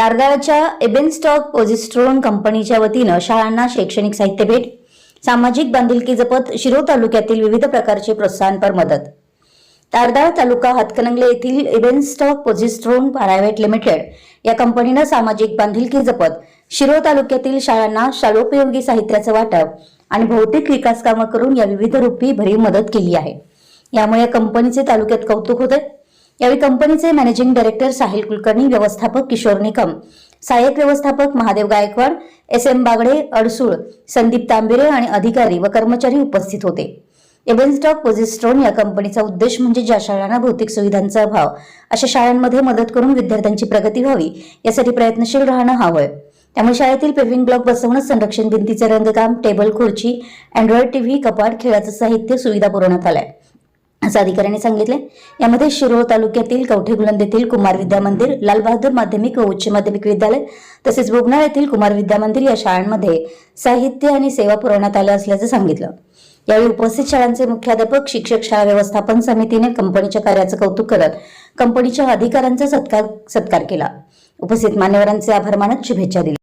तारगावच्या एबेनस्टॉक पोझिस्ट्रोन कंपनीच्या वतीनं शाळांना शैक्षणिक साहित्य भेट सामाजिक बांधिलकी जपत शिरो तालुक्यातील विविध प्रकारचे प्रोत्साहनपर मदत. तारदाळ तालुका हातकणंगले येथील एबेनस्टॉक पोझिस्ट्रोन प्रायव्हेट लिमिटेड या कंपनीनं सामाजिक बांधिलकी जपत शिरो तालुक्यातील शाळांना शालोपयोगी साहित्याचं वाटप आणि भौतिक विकास कामं करून या विविध रूपी भरीव मदत केली आहे. यामुळे या कंपनीचे तालुक्यात कौतुक होते यावेळी कंपनीचे मॅनेजिंग डायरेक्टर साहिल कुलकर्णी व्यवस्थापक किशोर निकम सहाय्यक व्यवस्थापक महादेव गायकवाड एस एम बागडे अडसूळ संदीप तांबिरे आणि अधिकारी व कर्मचारी उपस्थित होते. एबेनस्टॉक पोझिस्ट्रॉन या कंपनीचा उद्देश म्हणजे ज्या शाळांना भौतिक सुविधांचा अभाव अशा शाळांमध्ये मदत करून विद्यार्थ्यांची प्रगती व्हावी यासाठी प्रयत्नशील राहणं हवंय त्यामुळे शाळेतील पेव्हिंग ब्लॉक बसवणं संरक्षण भिंतीचे रंगकाम टेबल खुर्ची अँड्रॉइड टीव्ही कपाट खेळाचं साहित्य सुविधा पुरवण्यात आलंय. असं अधिकाऱ्यांनी सांगितले यामध्ये शिरोळ तालुक्यातील कवठे गुलंद येथील कुमार विद्या मंदिर लालबहादूर माध्यमिक व उच्च माध्यमिक विद्यालय तसेच बोगनाळ येथील कुमार विद्या मंदिर या शाळांमध्ये साहित्य आणि सेवा पुरवण्यात आल्या असल्याचं सांगितलं. यावेळी उपस्थित शाळांचे मुख्याध्यापक शिक्षक शाळा व्यवस्थापन समितीने कंपनीच्या कार्याचं कौतुक करत कंपनीच्या अधिकाऱ्यांचा सत्कार सत्कार केला. उपस्थित मान्यवरांचे आभार मानत शुभेच्छा दिल्या.